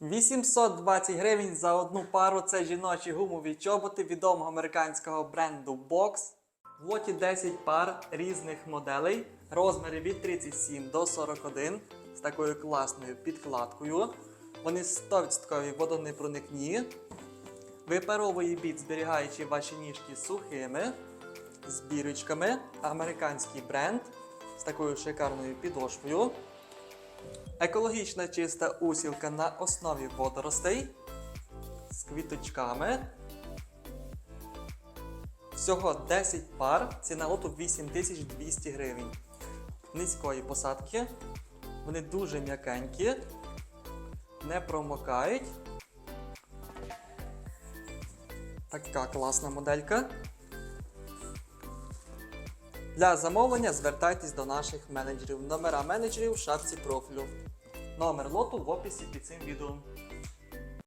820 гривень за одну пару це жіночі гумові чоботи відомого американського бренду Box. В лоті 10 пар різних моделей, розміри від 37 до 41 з такою класною підкладкою. Вони 100% водонепроникні. Випаровує біт, зберігаючи ваші ніжки сухими, з бірочками. Американський бренд з такою шикарною підошвою. Екологічна чиста усілка на основі водоростей з квіточками. Всього 10 пар, ціна лоту 8200 гривень. Низької посадки. Вони дуже м'якенькі, не промокають. Така класна моделька. Для замовлення звертайтесь до наших менеджерів. Номера менеджерів в шапці профілю. Номер лоту в описі під цим відео.